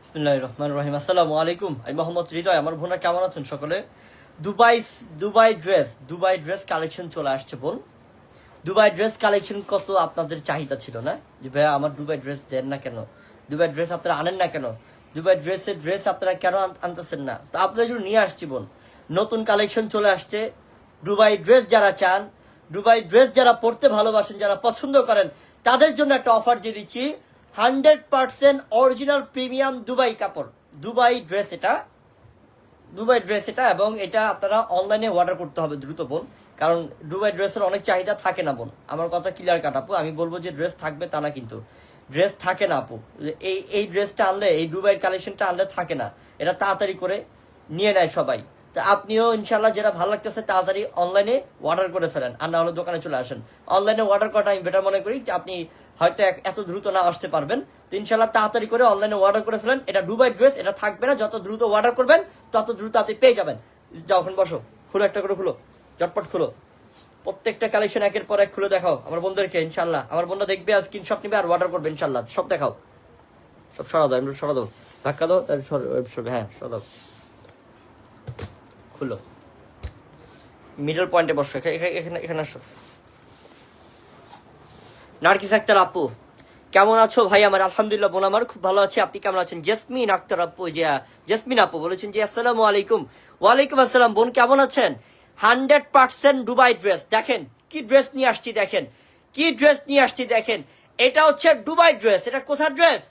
বিসমিল্লাহির রহমানির রহিম আসসালামু আলাইকুম আমি মোহাম্মদ হৃদয়। আমার বোনরা কেমন আছেন সকলে? Dubai Dubai dress Dubai dress collection চলে আসছে, বোন। দুবাই ড্রেস কালেকশন কত আপনাদের চাহিদা ছিল না? যে ভাইয়া, আমার দুবাই ড্রেস দেন না কেন? দুবাই ড্রেস আপনারা আনেন না কেন? দুবাই ড্রেসের ড্রেস আপনারা কেন আনতেছেন না? তো আপনাদের জন্য নিয়ে আসছি বোন। নতুন কালেকশন চলে আসছে। দুবাই ড্রেস যারা চান, দুবাই ড্রেস যারা পড়তে ভালোবাসেন, যারা পছন্দ করেন, তাদের জন্য একটা অফার দিয়ে দিচ্ছি। Hundred percent original premium Dubai কাপড়। দুবাই ড্রেস এটা। দুবাই ড্রেস এটা এবং এটা আপনারা অনলাইনে অর্ডার করতে হবে দ্রুত বোন। কারণ দুবাই ড্রেসের অনেক চাহিদা থাকে না বোন। আমার কথা ক্লিয়ার কাটাবো আমি বলব যে ড্রেস থাকবে তা না কিন্তু। ড্রেস থাকে না আপু। এই এই ড্রেসটা আনলে, এই দুবাই কালেকশনটা আনলে থাকে না। এটা তাড়াতাড়ি করে নিয়ে নেয় সবাই। তো আপনিও ইনশাল্লাহ যেটা ভালো লাগতেছে তাড়াতাড়ি অনলাইনে অর্ডার করে ফেলেন। আর না হলে দোকানে চলে আসেন। অনলাইনে অর্ডার করাটা আমি বেটার মনে করি যে আপনি হয়তো এত দ্রুত না আসতে পারবেন। তো ইনশাল্লাহ তাড়াতাড়ি করে অনলাইনে অর্ডার করে ফেলেন। এটা দুবাই ড্রেস এটা থাকবে না। যত দ্রুত অর্ডার করবেন, তত দ্রুত আপনি পেয়ে যাবেন। যখন বসো। খুলো একটা করে খুলো। চটপট খুলো। প্রত্যেকটা কালেকশন একের পর এক খুলে দেখাও। আমার বন্ধুদেরকে, ইনশাল্লাহ। আমার বন্ধুরা দেখবে আর স্ক্রিনশট নিবে আর অর্ডার করবে, ইনশাল্লাহ। সব দেখাও। সব সরা দাও সরা দাও। ধাক্কা দাও হ্যাঁ সরা দাও। খুলো। মিডল পয়েন্টে বসো। এখা- এখা- এখানে এখানে আসো। নার্কিস আক্তার আপু, কেমন আছো? ভাই, আমার আলহামদুলিল্লাহ, বোন আমার খুব ভালো আছে। আপনি কেমন আছেন? জেসমিন আক্তার আপু যে জেসমিন আপু বলেছেন যে, আসসালামু আলাইকুম। ওয়ালাইকুম আসসালাম, বোন কেমন আছেন? Hundred percent Dubai dress. দেখেন কি ড্রেস নিয়ে আসছি দেখেন কি ড্রেস নিয়ে আসছি দেখেন। এটা হচ্ছে দুবাই ড্রেস। এটা কোথার ড্রেস?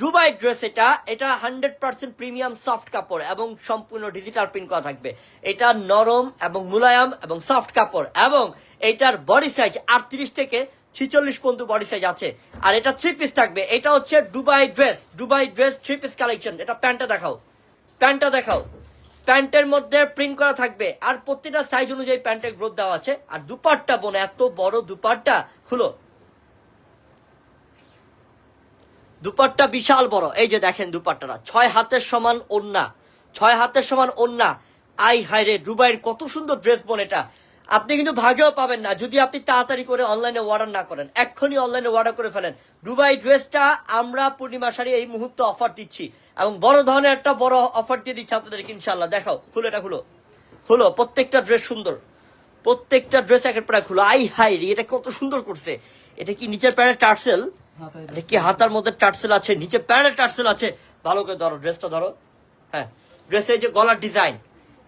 দুবাই। ড্রেস এটা। এটা হান্ড্রেড পার্সেন্ট প্রিমিয়াম সফট কাপড় এবং সম্পূর্ণ ডিজিটাল প্রিন্ট করা থাকবে। এটা নরম এবং মুলায়ম এবং সফট কাপড় এবং এটার বডি সাইজ আটত্রিশ থেকে ছিচল্লিশ পর্যন্ত বডি সাইজ আছে। আর এটা থ্রি পিস থাকবে। এটা হচ্ছে Dubai dress. Dubai dress three piece collection এটা প্যান্টটা দেখাও। প্যান্টটা দেখাও। প্যান্টের মধ্যে প্রিন্ট করা থাকবে। আর প্রত্যেকটা সাইজ অনুযায়ী প্যান্টের গ্রোথ দেওয়া আছে। আর দুপাটটা বোন, এত বড় দুপাটটা। হলো দুপাট্টা বিশাল বড়। এই যে দেখেন দুপাট্টাটা। ছয় হাতের সমান ওন্না ছয় হাতের সমান ওন্না আই হাইরে দুবাইয়ের কত সুন্দর ড্রেস বোন এটা। আপনি কিন্তু ভাগেও পাবেন না। যদি আপনি তাড়াতাড়ি করে অনলাইনে অর্ডার না করেন এক্ষুনি অনলাইনে অর্ডার করে ফেলেন। দুবাই ড্রেসটা আমরা পূর্ণিমা শাড়ি এই মুহূর্তে অফার দিচ্ছি এবং বড় ধরনের একটা বড় অফার দিয়ে দিচ্ছি আপনাদেরকে ইনশাল্লাহ দেখাও খুলো এটা খুলো। খুলো প্রত্যেকটা ড্রেস সুন্দর। প্রত্যেকটা ড্রেস একের পর খুলো। আই হাই রে এটা কত সুন্দর করছে। এটা কি নিচের প্যান্টের টার্সেল? এটা কি হাতার মধ্যে টার্সেল আছে? নিচে প্যান্টের টার্সেল আছে। ভালো করে ধরো ড্রেসটা ধরো। হ্যাঁ ড্রেসের যে গলার ডিজাইন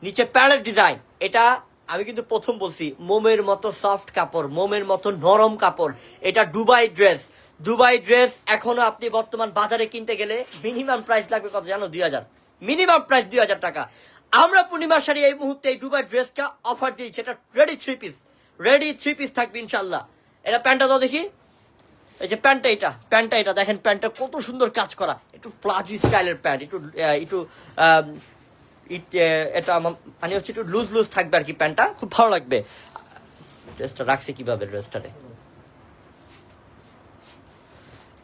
নিচে প্যান্টের ডিজাইন এটা আমি কিন্তু প্রথম বলছি, মোমের মতো সফট কাপড়, মোমের মতো নরম কাপড়। এটা দুবাই ড্রেস দুবাই ড্রেস এখনও আপনি বর্তমান বাজারে কিনতে গেলে মিনিমাম প্রাইস লাগবে কত জানো? দুই হাজার। মিনিমাম প্রাইস দুই হাজার টাকা। আমরা পূর্ণিমা শাড়ি এই মুহূর্তে এই দুবাই ড্রেসটা অফার দিয়েছি এটা ready three piece ready three piece থাকবে ইনশাল্লাহ এটা প্যান্টটা দাও দেখি। এই যে প্যান্টটা এটা প্যান্টটা এটা। দেখেন প্যান্টটা কত সুন্দর কাজ করা। একটু প্লাজো স্টাইলের প্যান্ট, একটু একটু ইট- আহ, এটা মানে হচ্ছে একটু লুজ লুজ থাকবে আর কি প্যান্টটা। খুব ভালো লাগবে। ড্রেসটা রাখছে কীভাবে ড্রেসটারে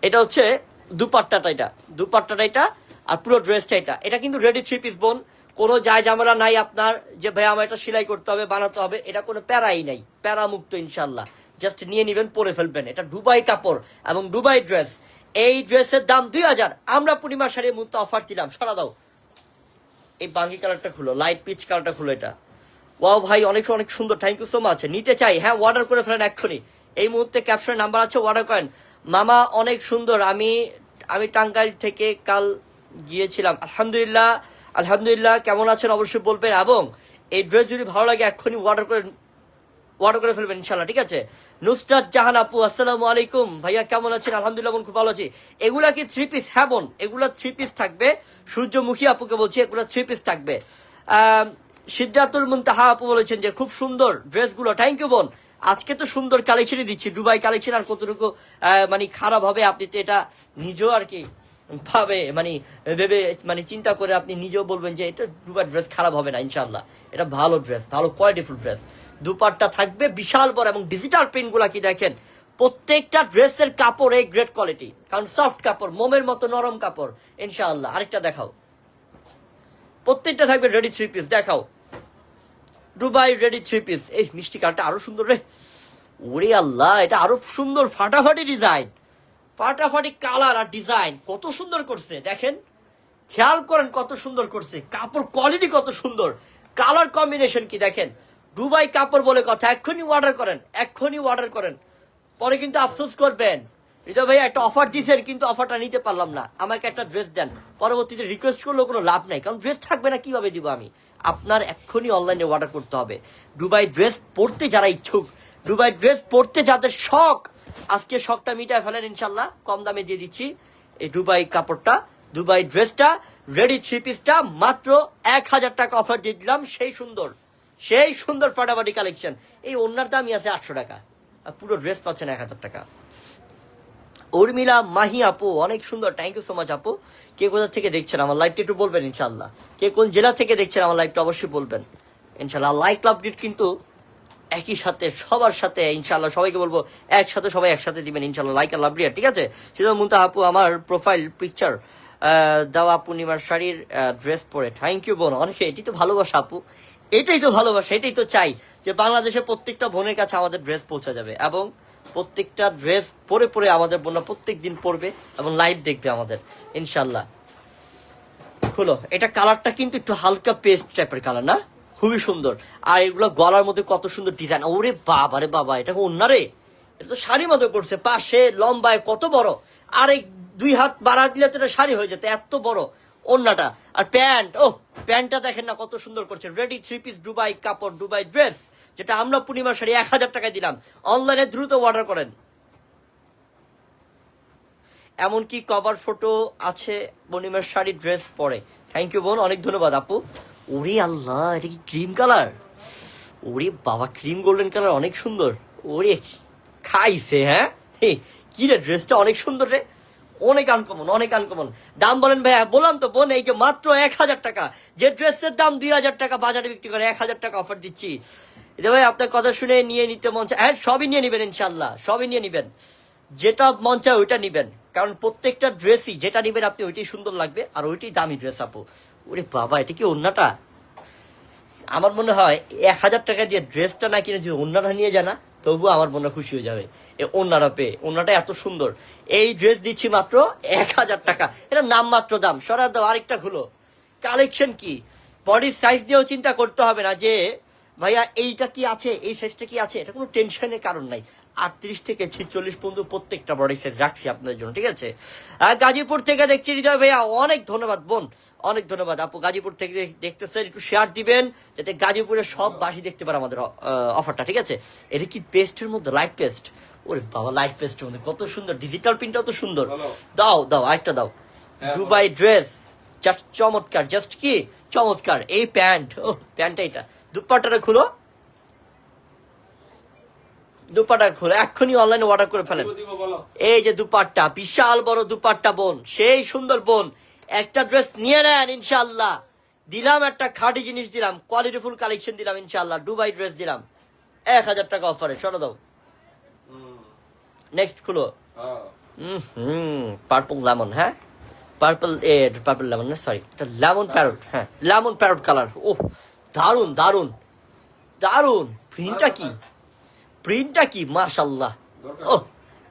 এটা হচ্ছে দুপাট্টাটা এটা। দুপাট্টাটা এটা আর পুরো ড্রেসটা এটা। এটা কিন্তু রেডি থ্রি পিস বোন কোনো যায় ঝামেলা নাই আপনার যে ভাই আমার এটা সেলাই করতে হবে বানাতে হবে। এটা কোনো প্যারাই নাই। প্যারা মুক্ত ইনশাল্লাহ জাস্ট নিয়ে নিবেন পরে ফেলবেন। এটা দুবাই কাপড় এবং ডুবাই ড্রেস এই ড্রেসের দাম দুই হাজার। আমরা পূর্ণিমা শাড়ির মুহূর্তে অফার দিলাম। সরা দাও। এই বাঙ্গি কালারটা খুলো লাইট পিচ কালারটা খুলো এটা। ওয়াও ভাই, অনেক অনেক সুন্দর। থ্যাংক ইউ সো মাচ নিতে চাই। হ্যাঁ অর্ডার করে ফেলেন এক্ষুনি। এই মুহূর্তে ক্যাপশনের নাম্বার আছে অর্ডার করেন। মামা, অনেক সুন্দর। আমি আমি টাঙ্গাইল থেকে কাল গিয়েছিলাম। আলহামদুলিল্লাহ আলহামদুলিল্লাহ। কেমন আছেন? অবশ্যই বলবেন। এবং এই ড্রেস যদি ভালো লাগে, এক্ষুনি অর্ডার করে করে ফেলবেন ইনশাল্লাহ ঠিক আছে? নুসরাত জাহান আপু, আসসালামু আলাইকুম। ভাইয়া, কেমন আছেন? আলহামদুলিল্লাহ বোন খুব ভালো আছি। এগুলা কি থ্রি পিস হ্যাঁ বোন, এগুলা থ্রি পিস থাকবে। সূর্যমুখী আপুকে বলছি, এগুলা থ্রি পিস থাকবে। সিদ্ধাতুল মুনতাহা আপু বলেছেন যে, খুব সুন্দর ড্রেসগুলো। থ্যাংক ইউ বোন। আজকে তো সুন্দর কালেকশনই দিচ্ছি। দুবাই কালেকশন আর কতটুকু মানে খারাপ হবে আপনি তো এটা নিজেও আর কি ভাবে মানে ভেবে মানে চিন্তা করে আপনি নিজেও বলবেন যে, এটা দুবার ড্রেস খারাপ হবে না ইনশাল্লাহ এটা ভালো ড্রেস ভালো কোয়ালিটিফুল ড্রেস দুপাট্টা থাকবে, বিশাল বড় এবং ডিজিটাল প্রিন্টগুলা কি দেখেন? প্রত্যেকটা ড্রেসের কাপড় এই গ্রেট কোয়ালিটি কারণ সফট কাপড়, মোমের মতো নরম কাপড়, ইনশাআল্লাহ। আরেকটা দেখাও। প্রত্যেকটা থাকবে রেডি থ্রি পিস দেখাও। দুবাই রেডি থ্রি পিস এই মিষ্টি কালারটা আরও সুন্দর রে। ওরে আল্লাহ, এটা আরও সুন্দর ফাটাফাটি ডিজাইন ফাটাফাটি কালার আর ডিজাইন কত সুন্দর করছে, দেখেন? খেয়াল করেন কত সুন্দর করছে। কাপড় কোয়ালিটি কত সুন্দর। কালার কম্বিনেশন কি দেখেন? দুবাই কাপড় বলে কথা, এক্ষুনি অর্ডার করেন, এক্ষুনি অর্ডার করেন। পরে কিন্তু আফসোস করবেন। হৃদয় ভাই একটা অফার দিয়েছেন কিন্তু অফারটা নিতে পারলাম না। আমাকে একটা ড্রেস দেন। পরবর্তীতে রিকোয়েস্ট করলেও কোনো লাভ নাই, কারণ ড্রেস থাকবে না, কীভাবে দিব আমি? আপনার এক্ষুনি অনলাইনে অর্ডার করতে হবে। দুবাই ড্রেস পরতে যারা ইচ্ছুক, দুবাই ড্রেস পরতে যাদের শখ, আজকে শখটা মিটায় ফেলেন ইনশাল্লাহ, কম দামে দিয়ে দিচ্ছি এই দুবাই কাপড়টা। দুবাই ড্রেসটা রেডি থ্রি পিসটা মাত্র এক হাজার টাকা অফার দিয়ে দিলাম, সেই সুন্দর। সেই সুন্দর ফাটাফাটি কালেকশন এই ওনার দামই আছে আটশো টাকা। আর পুরো ড্রেস পাচ্ছেন এক হাজার টাকা। উর্মিলা, মাহি আপু, অনেক সুন্দর। থ্যাংক ইউ সো মাচ আপু। কে কোথা থেকে দেখছেন আমার লাইভটা একটু বলবেন ইনশাল্লাহ কে কোন জেলা থেকে দেখছেন আমার লাইভটা অবশ্যই বলবেন। ইনশাল্লাহ লাইক আপডেট কিন্তু একই সাথে, সবার সাথে ইনশাল্লাহ সবাইকে বলব, একসাথে সবাই একসাথে দিবেন ইনশাল্লাহ লাইক আর লাভ ঠিক আছে? সেটা মুন্তা আপু, আমার প্রোফাইল পিকচার দেওয়া পূর্ণিমার শাড়ির ড্রেস পরে। থ্যাংক ইউ বোন, অনেকে, এটি তো ভালোবাসা আপু। এটাই তো ভালোবাসা, এটাই তো চাই যে বাংলাদেশের প্রত্যেকটা বোনের কাছে আমাদের ড্রেস পৌঁছে যাবে এবং প্রত্যেকটা ড্রেস পরে পরে আমাদের বোনরা প্রত্যেক দিন পরবে এবং লাইভ দেখবে আমাদের ইনশাল্লাহ খুলো, এটা কালারটা কিন্তু একটু হালকা পেস্ট টাইপের কালার না? খুবই সুন্দর। আর এগুলো গলার মধ্যে কত সুন্দর ডিজাইন ওরে বাবা রে বাবা, এটা অন্য রে? এটা তো শাড়ি মতো করছে, পাশে, লম্বায় কত বড়? আর এই দুই হাত বাড়া দিলে তো এটা শাড়ি হয়ে যেত, এত বড়। অন্যটা আর প্যান্ট ও প্যান্টটা দেখেন না কত সুন্দর করছে রেডি থ্রি পিস দুবাই কাপড় দুবাই ড্রেস যেটা আমরা পূর্ণিমা শাড়ি এক হাজার টাকায় দিলাম। অনলাইনে দ্রুত অর্ডার করেন। এমনকি কভার ফটো আছে, পূর্ণিমার শাড়ি ড্রেস পরে। থ্যাংক ইউ বোন, অনেক ধন্যবাদ, আপু। ওরে আল্লাহ, এটা কি ক্রিম কালার ওরে বাবা ক্রিম গোল্ডেন কালার অনেক সুন্দর। ওরে, খাইছে হ্যাঁ? কি রে ড্রেসটা অনেক সুন্দর রে। অনেক আনকমন অনেক আনকমন দাম বলেন ভাইয়া, বললাম তো বোন, এই যে মাত্র এক হাজার টাকা। যে ড্রেসের দাম দুই হাজার টাকা, বাজারে বিক্রি করে এক হাজার টাকা অফার দিচ্ছি। ভাই আপনার কথা শুনে নিয়ে নিতে মন চায়। হ্যাঁ সবই নিয়ে নিবেন ইনশাল্লাহ সবই নিয়ে নিবেন। যেটা মন চায় ওইটা নিবেন। কারণ প্রত্যেকটা ড্রেসই যেটা নিবেন আপনি, ওইটাই সুন্দর লাগবে, আর ওইটাই দামি ড্রেস আপু। ওরে বাবা, এটা কি অন্যটা আমার মনে হয় এক হাজার টাকা দিয়ে ড্রেসটা না কিনে যদি অন্যরা নিয়ে যায় না তবুও আমার মনে খুশি হয়ে যাবে। এ ওনারা পেয়ে ওনাটা এত সুন্দর। এই ড্রেস দিচ্ছি মাত্র এক হাজার টাকা। এটা নাম মাত্র দাম। সরা দাও, আরেকটা খুলো। কালেকশন কি? বডির সাইজ দিয়েও চিন্তা করতে হবে না যে, ভাইয়া, এইটা কি আছে? এই সাইজটা কি আছে? এটা কোনো টেনশনের কারণ নাই। আটত্রিশ থেকে ছিচল্লিশ পর্যন্ত প্রত্যেকটা বডি সাইজ রাখছি আপনাদের জন্য ঠিক আছে? আর গাজীপুর থেকে দেখছি হৃদয় ভাইয়া অনেক ধন্যবাদ বোন অনেক ধন্যবাদ। আপু গাজীপুর থেকে দেখ- দেখতেছেন একটু শেয়ার দিবেন যাতে গাজীপুরের সব বাসি দেখতে পারে আমাদের অফারটা ঠিক আছে? এটা কি পেস্টের মধ্যে? লাইট পেস্ট ওরে বাবা লাইট পেস্টের মধ্যে কত সুন্দর। ডিজিটাল প্রিন্টটাও তো সুন্দর। দাও দাও আরেকটা দাও। দুবাই ড্রেস জাস্ট চমৎকার জাস্ট কি? চমৎকার। এই প্যান্ট ও প্যান্টটা এটা। দুপাট্টাটা খুলো। দুপাট্টা খুলো এক্ষুনি অনলাইনে অর্ডার করে ফেলেন। এই যে দুপাট্টা বিশাল বড় দুপাট্টা বোন সেই সুন্দর বোন। একটা ড্রেস নিয়ে নেন ইনশাল্লাহ দিলাম একটা খাঁটি জিনিস দিলাম কোয়ালিটি ফুল কালেকশন দিলাম ইনশাল্লাহ দুবাই ড্রেস দিলাম। এক হাজার টাকা অফারে সরো দাও। নেক্সট খুলো। হ্যাঁ। হুম পার্পল লেমন হ্যাঁ? পার্পল এ পার্পল লেমন না সরি এটা লেমন প্যারট হ্যাঁ লেমন প্যারট কালার ও দারুণ দারুণ দারুণ প্রিন্টটা কি? প্রিন্টটা কি? মাশাল্লাহ ও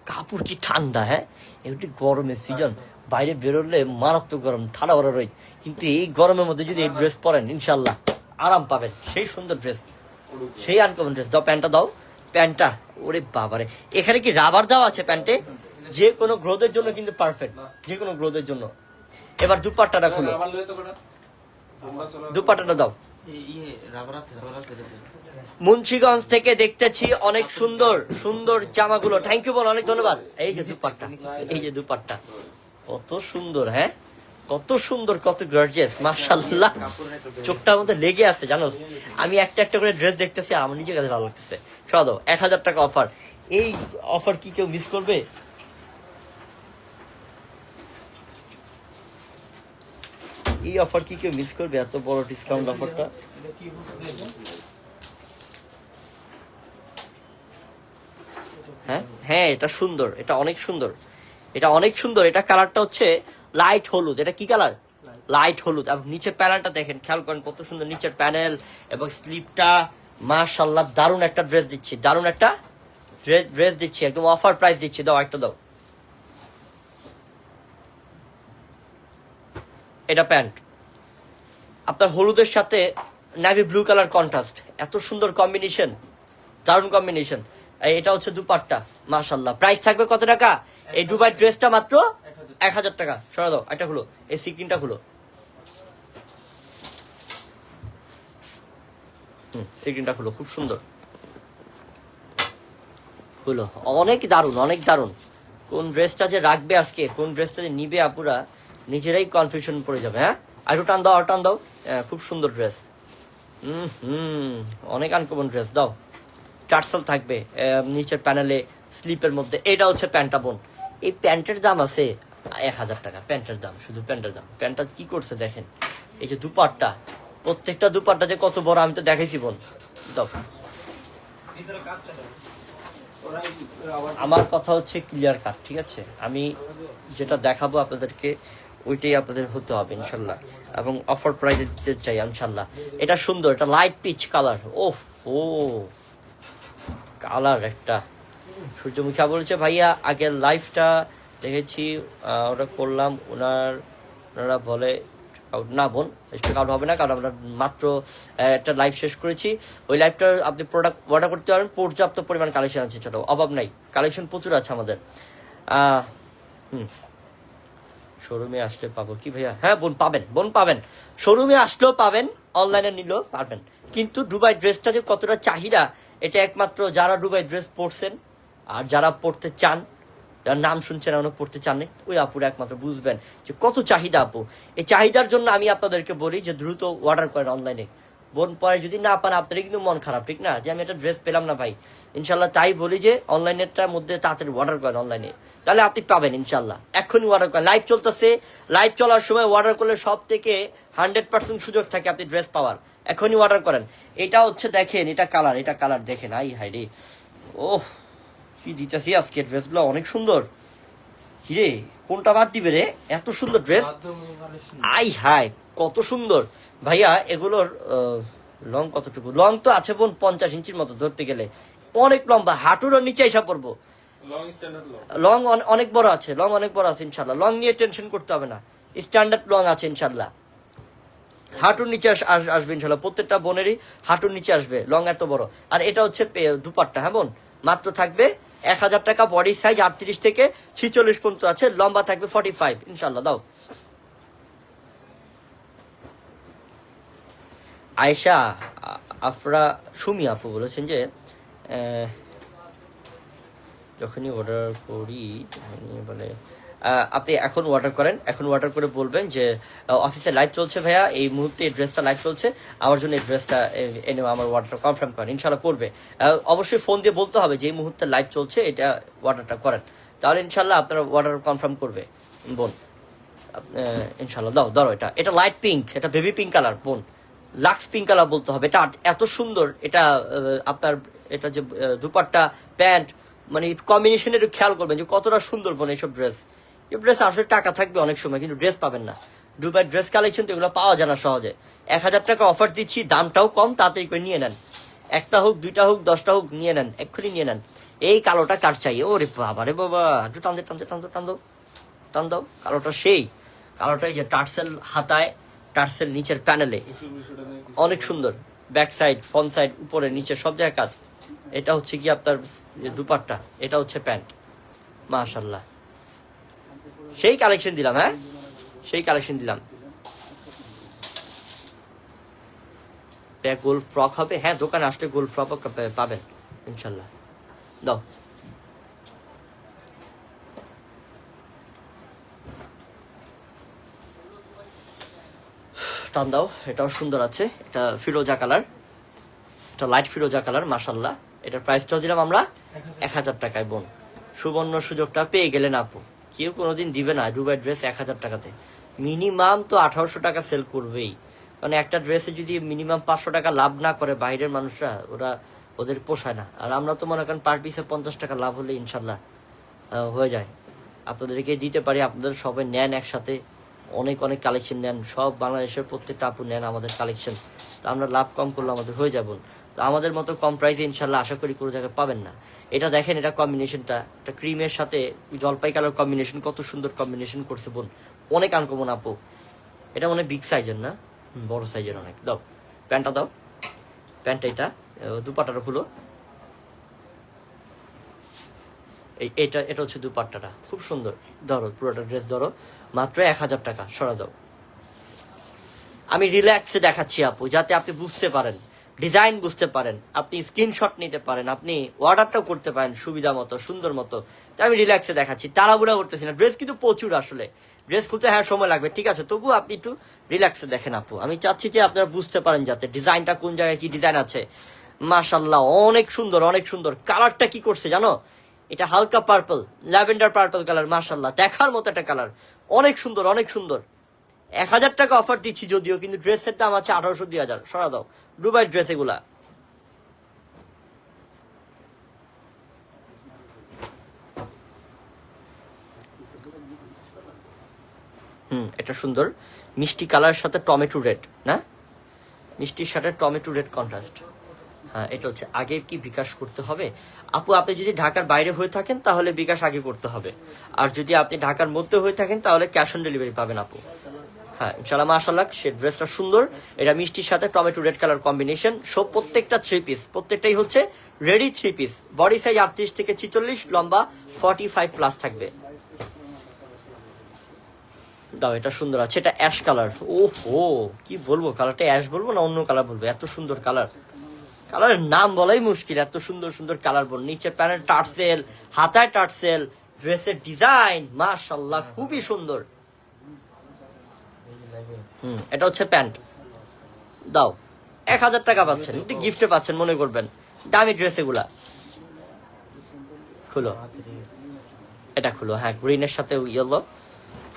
কাপড় কি ঠান্ডা হ্যাঁ? এটি গরমের সিজন বাইরে বেরোলে মারাত্মক গরম ঠান্ডা বড় রই কিন্তু এই গরমের মধ্যে যদি এই ড্রেস পরেন ইনশাল্লাহ আরাম পাবেন। সেই সুন্দর ড্রেস সেই আনকমন ড্রেস দাও প্যান্টটা দাও। প্যান্টটা ওরে বাবারে। এখানে কি রাবার দেওয়া আছে প্যান্টে? যে কোনো গ্রোথের জন্য কিন্তু পারফেক্ট যে কোনো গ্রোথের জন্য। এবার দুপাট্টাটা খুলো। দুপাট্টাটা দাও। মুন্সিগঞ্জ থেকে দেখতেছি অনেক সুন্দর সুন্দর জামাগুলো। থ্যাংক ইউ বল, অনেক ধন্যবাদ। এই যে দুপাট্টা, এই যে দুপাট্টা। কত সুন্দর হ্যাঁ? কত সুন্দর, কত গর্জিয়াস মাশাআল্লাহ। চোখটার মধ্যে লেগে আছে, জানো? আমি একটা একটা করে ড্রেস দেখতেছি আমার নিজের কাছে ভালো লাগতেছে। সদো এক হাজার টাকা অফার এই অফার কি কেউ মিস করবে? এই অফার কি কেউ মিস করবে? এত বড় ডিসকাউন্ট অফারটা হ্যাঁ? হ্যাঁ এটা সুন্দর, এটা অনেক সুন্দর। এটা অনেক সুন্দর, এটা কালারটা হচ্ছে লাইট হলুদ। এটা কি কালার লাইট হলুদ। এবং নিচের প্যানেলটা দেখেন, খেয়াল করেন কত সুন্দর নিচের প্যানেল এবং স্লিপটা মাশাল্লাহ দারুণ একটা ড্রেস দিচ্ছি, দারুণ একটা ড্রেস দিচ্ছি, একদম অফার প্রাইস দিচ্ছি। দাও, একটা দাও। এটা প্যান্ট। আপনার হলুদের সাথে নাভি ব্লু কালার কন্ট্রাস্ট এত সুন্দর কম্বিনেশন দারুণ কম্বিনেশন এটা হচ্ছে দুপাট্টা। মাশাল্লাহ প্রাইস থাকবে কত টাকা? এই দুবাই ড্রেসটা মাত্র এক হাজার টাকা। সরা দাও এটা হলো এই সিকিনটা হলো সিকিনটা হলো খুব সুন্দর। হলো অনেক দারুণ অনেক দারুণ। কোন ড্রেসটা যে রাখবে আজকে, কোন ড্রেসটা যে নিবে আপুরা নিজেরাই কনফিউশন পড়ে যাবে হ্যাঁ? আর একটু টান দাও, আর টান দাও। খুব সুন্দর ড্রেস হুম হুম, অনেক আনকমন ড্রেস দাও। টার্সেল থাকবে নিচের প্যানেলে স্লিপের মধ্যে। এটা হচ্ছে প্যান্টটা, বোন। এই প্যান্টের দাম আছে এক হাজার টাকা, প্যান্টের দাম, শুধু প্যান্টের দাম। প্যান্টটা কি করছে, দেখেন? এই যে দুপাট্টা, প্রত্যেকটা দুপাট্টা যে কত বড়, আমি তো দেখাইছি, বোন। দাও। আমার কথা হচ্ছে ক্লিয়ার কাট ঠিক আছে? আমি যেটা দেখাবো আপনাদেরকে ওইটাই আপনাদের হতে হবে, ইনশাল্লাহ। এবং অফার প্রাইজে দিতে চাই, ইনশাল্লাহ। এটা সুন্দর, এটা লাইট পিচ কালার ওফ! ও কালার একটা। সূর্যমুখী বলেছে, ভাইয়া, আগের লাইফটা দেখেছি ওটা করলাম। ওনার ওনারা বলে না বোন স্টক আউট হবে না, কারণ আমরা মাত্র একটা লাইভ শেষ করেছি। ওই লাইভটা আপনি প্রোডাক্ট অর্ডার করতে পারেন, পর্যাপ্ত পরিমাণ কালেকশন আছে, ছোট, অভাব নাই। কালেকশন প্রচুর আছে আমাদের। হুম। শোরুমে আসলে পাবো। কি ভাইয়া? হ্যাঁ বোন পাবেন বোন পাবেন। শোরুমে আসলেও পাবেন, অনলাইনে নিলেও পারবেন। কিন্তু ডুবাই ড্রেসটা যে কতটা চাহিদা, এটা একমাত্র যারা ডুবাই ড্রেস পরছেন আর যারা পড়তে চান, যার নাম শুনছেন এখনও পড়তে চান ওই আপুরা একমাত্র বুঝবেন যে কত চাহিদা আপু। এই চাহিদার জন্য আমি আপনাদেরকে বলি যে দ্রুত অর্ডার করেন অনলাইনে বোন পরে যদি না পান, আপনারই কিন্তু মন খারাপ, ঠিক না? যে আমি একটা ড্রেস পেলাম না ভাই। ইনশাল্লাহ তাই বলি যে অনলাইনেরটার মধ্যে তাড়াতাড়ি অর্ডার করেন অনলাইনে তাহলে আপনি পাবেন ইনশাল্লাহ। এখনই অর্ডার করেন। লাইভ চলতেছে। লাইভ চলার সময় অর্ডার করলে সব থেকে হান্ড্রেড পার্সেন্ট সুযোগ থাকে আপনি ড্রেস পাওয়ার। এখনই অর্ডার করেন। এটা হচ্ছে দেখেন, এটা কালার এটা কালার দেখেন। আই হাই রে। ওহ, কি দিতেছি আজকে? ড্রেসগুলো অনেক সুন্দর। কিরে কোনটা বাদ দিবে রে? এত সুন্দর ড্রেস আই হাই কত সুন্দর। ভাইয়া এগুলোর লং কতটুকু? লং তো আছে বোন পঞ্চাশ ইঞ্চির মতো ধরতে গেলে। অনেক লম্বা হাঁটুরও নিচে এসে পড়ব। লং অনেক বড় আছে লং অনেক বড় আছে ইনশাল্লাহ লং নিয়ে টেনশন করতে হবে না। স্ট্যান্ডার্ড লং আছে ইনশাল্লাহ হাঁটুর নিচে আস- আস- আসবে ইনশাল্লাহ প্রত্যেকটা বোনেরই হাঁটুর নিচে আসবে লং এত বড়। আর এটা হচ্ছে দুপাট্টা হ্যাঁ বোন? মাত্র থাকবে এক হাজার টাকা বডি সাইজ আটত্রিশ থেকে ছিচল্লিশ পর্যন্ত আছে, লম্বা থাকবে ফর্টি ফাইভ ইনশাল্লাহ দাও। আয়েশা আ- আফরা, সুমি আপু বলেছেন যে যখনই অর্ডার করি, তখনই বলে আপনি এখন অর্ডার করেন। এখন অর্ডার করে বলবেন যে অফিসে লাইভ চলছে ভাইয়া। এই মুহূর্তে এই ড্রেসটা লাইভ চলছে। আমার জন্য এই ড্রেসটা এনে আমার অর্ডারটা কনফার্ম করেন। ইনশাল্লাহ করবে। অবশ্যই ফোন দিয়ে বলতে হবে যে, এই মুহূর্তে লাইভ চলছে, এটা অর্ডারটা করেন। তাহলে ইনশাল্লাহ আপনার অর্ডার কনফার্ম করবে। বোন ইনশাল্লাহ দাও দাও এটা। এটা লাইট পিঙ্ক এটা বেবি পিঙ্ক কালার বোন। লাক্স পিঙ্ক কালার বলতে হবে। এটা এত সুন্দর, এটা আপনার, এটা যে দুপাট্টা, প্যান্ট মানে কম্বিনেশন একটু খেয়াল করবেন যে কতটা সুন্দর বোন এইসব ড্রেস ড্রেস আসলে টাকা থাকবে অনেক সময়, কিন্তু ড্রেস পাবেন না। দুবার ড্রেস কালেকশন তো এগুলো পাওয়া যায় না সহজে। এক হাজার টাকা অফার দিচ্ছি, দামটাও কম, তাড়াতাড়ি করে নিয়ে নেন। একটা হোক, দুইটা হোক, দশটা হোক, নিয়ে নেন, এক্ষুনি নিয়ে নেন। এই কালোটা কার চাই? ওরে বাবা রে বাবা, একটু টান দে টান দে, টান দাও টান দাও। কালোটা সেই। কালোটা এই যে টার্সেল হাতায়, টার্সেল নিচের প্যানেলে অনেক সুন্দর। ব্যাক সাইড ফ্রন্ট সাইড উপরে, নিচে, সব জায়গায় কাজ। এটা হচ্ছে কি আপনার দুপাট্টা। এটা হচ্ছে প্যান্ট। মাশাল্লাহ সেই কালেকশন দিলাম হ্যাঁ? সেই কালেকশন দিলাম। গোল ফ্রক হবে। হ্যাঁ দোকানে আসলে গোল ফ্রক পাবেন ইনশাল্লাহ। দাও। টান দাও এটাও সুন্দর আছে। এটা ফিরোজা কালার। এটা লাইট ফিরোজা কালার মাসাল্লাহ এটার প্রাইসটাও দিলাম আমরা এক হাজার টাকায় বোন। সুবর্ণ সুযোগটা পেয়ে গেলেন আপু। কেউ কোনোদিন দিবে না দুবাই ড্রেস এক হাজার টাকাতে। মিনিমাম তো আঠারোশো টাকা সেল করবেই। কারণ একটা ড্রেসে যদি মিনিমাম পাঁচশো টাকা লাভ না করে বাইরের মানুষরা, ওরা ওদের পোষায় না। আর আমরা তো মনে করেন পার পিসে পঞ্চাশ টাকা লাভ হলে ইনশাল্লাহ হয়ে যায়। আপনাদেরকে দিতে পারি, আপনাদের সবাই নেন একসাথে। অনেক অনেক কালেকশন নেন। সব বাংলাদেশের প্রত্যেকটা আপু নেন আমাদের কালেকশন তো আমরা লাভ কম করলে আমাদের হয়ে যাব তো আমাদের মতো কম প্রাইসে ইনশাল্লাহ আশা করি কোনো জায়গায় পাবেন না। এটা দেখেন এটা কম্বিনেশনটা একটা ক্রিমের সাথে জলপাই কালার কম্বিনেশন কত সুন্দর কম্বিনেশন করছে বোন। অনেক আনকমন আপু। এটা মনে বিগ সাইজের না? বড় সাইজের অনেক। দাও প্যান্টটা দাও। প্যান্টটা এটা আহ, দুপাট্টাটা খুলো এটা এটা হচ্ছে দুপাট্টাটা। খুব সুন্দর। ধরো পুরোটা ড্রেস ধরো। মাত্র এক হাজার টাকা সরা দাও। আমি রিল্যাক্সে দেখাচ্ছি আপু যাতে আপনি বুঝতে পারেন। ডিজাইন বুঝতে পারেন, আপনি স্ক্রিনশট নিতে পারেন, আপনি অর্ডারটাও করতে পারেন সুবিধা মতো, সুন্দর মতো। তাই আমি রিল্যাক্সে দেখাচ্ছি তাড়াহুড়া করতেছি না। ড্রেস কিন্তু প্রচুর আসলে। ড্রেস খুলতে হ্যাঁ সময় লাগবে, ঠিক আছে? তবু আপনি একটু রিল্যাক্সে দেখেন আপু। আমি চাচ্ছি যে আপনারা বুঝতে পারেন যাতে ডিজাইনটা কোন জায়গায় কি ডিজাইন আছে। মাশাল্লাহ অনেক সুন্দর অনেক সুন্দর। কালারটা কি করছে জানো? এটা হালকা পার্পল ল্যাভেন্ডার পার্পল কালার মাশাল্লাহ দেখার মতো একটা কালার অনেক সুন্দর অনেক সুন্দর। এক হাজার টাকা অফার দিচ্ছি যদিও, কিন্তু ড্রেসের দাম আছে আঠারোশো দুই হাজার। সরা দাও দুবাই ড্রেস এগুলা। হুম, এটা সুন্দর। মিষ্টি কালার সাথে টমেটো রেড, না? মিষ্টির সাথে টমেটো রেড কন্ট্রাস্ট হ্যাঁ এটা হচ্ছে আগে কি বিকাশ করতে হবে? আপু, আপনি যদি ঢাকার বাইরে হয়ে থাকেন, তাহলে বিকাশ আগে করতে হবে। আর যদি আপনি ঢাকার মধ্যে হয়ে থাকেন, তাহলে ক্যাশ অন ডেলিভারি পাবেন আপু। হ্যাঁ ইনশাল্লাহ মাশাল্লাহ সে ড্রেসটা সুন্দর, এটা মিষ্টির সাথে টমেটো রেড কালার কম্বিনেশন, সব প্রত্যেকটা থ্রি পিস প্রত্যেকটাই হচ্ছে ready three piece body size আটত্রিশ থেকে ছিচল্লিশ, লম্বা ফর্টি ফাইভ প্লাস থাকবে। দাও, এটা সুন্দর আছে, এটা অ্যাশ কালার ও হো কি বলব কালারটা অ্যাশ বলব না অন্য কালার বলব? এত সুন্দর কালার কালারের নাম বলাই মুশকিল, এত সুন্দর সুন্দর কালার বল নিচের প্যানেল টার্সেল, হাতায় টার্সেল ড্রেসের ডিজাইন মাশাল্লাহ খুবই সুন্দর। হুম। এটা হচ্ছে প্যান্ট। দাও। এক হাজার টাকা পাচ্ছেন। একটু গিফটে পাচ্ছেন মনে করবেন। দামি ড্রেস এগুলা। খুলো। এটা খুলো। হ্যাঁ গ্রিনের সাথে ইয়েলো।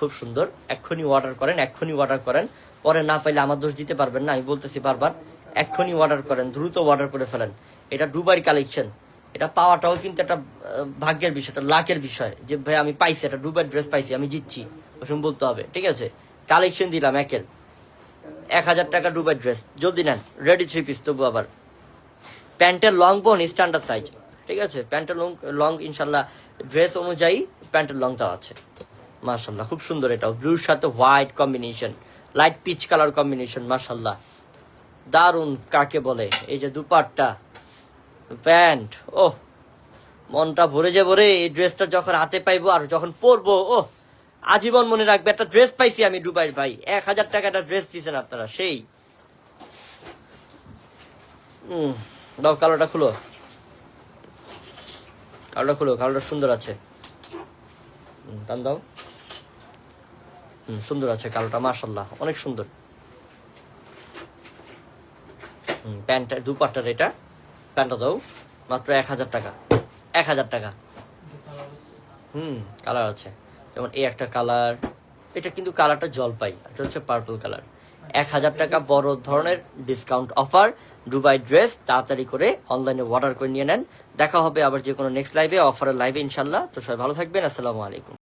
খুব সুন্দর। এক্ষুনি অর্ডার করেন এক্ষুনি অর্ডার করেন। পরে না পাইলে আমার দোষ দিতে পারবেন না আমি বলতেছি বারবার। এক্ষুনি অর্ডার করেন দ্রুত অর্ডার করে ফেলেন। এটা দুবার কালেকশন এটা পাওয়াটাও কিন্তু একটা ভাগ্যের বিষয় একটা লাকের বিষয়। যে ভাই আমি পাইছি একটা দুবার ড্রেস পাইছি আমি জিতছি। ওসব বলতে হবে ঠিক আছে? কালেকশন দিলাম একের এক। হাজার টাকা দুবার ড্রেস। জলদি নেন। রেডি থ্রি পিস তবু আবার। প্যান্টের লং বোন স্ট্যান্ডার্ড সাইজ ঠিক আছে? প্যান্টের লং লং ইনশাল্লাহ ড্রেস অনুযায়ী প্যান্টের লংটাও আছে। মার্শাল্লাহ খুব সুন্দর এটাও। ব্লুর সাথে white combination light peach colour combination মার্শাল্লাহ দারুণ কাকে বলে? এই যে দুপাট্টা, প্যান্ট ও মনটা ভরে যাব রে এই ড্রেসটা যখন হাতে পাইবো আর যখন পরবো ও আজীবন মনে রাখবে, একটা ড্রেস পাইছি আমি দুবাইয়ের ভাই। এক হাজার টাকা একটা ড্রেস দিয়েছেন আপনারা, সেই। হুম দাও, কালোটা খুলো। কালোটা খুলো, কালোটা সুন্দর আছে। টান দাও। হুম সুন্দর আছে কালোটা মাশাল্লাহ অনেক সুন্দর। হুম প্যান্টটা দুপাট্টার এটা। প্যান্টটা দাও, মাত্র এক হাজার টাকা। এক হাজার টাকা। হুম, কালার আছে। যেমন এই একটা কালার এটা কিন্তু কালারটা জলপাই, এটা হচ্ছে পার্পল কালার এক হাজার টাকা বড় ধরনের ডিসকাউন্ট অফার দুবাই ড্রেস তাড়াতাড়ি করে অনলাইনে অর্ডার করে নিয়ে নেন। দেখা হবে আবার যে কোনো নেক্সট লাইভে অফারের লাইভে ইনশাল্লাহ তো সবাই ভালো থাকবেন, আসসালামু আলাইকুম।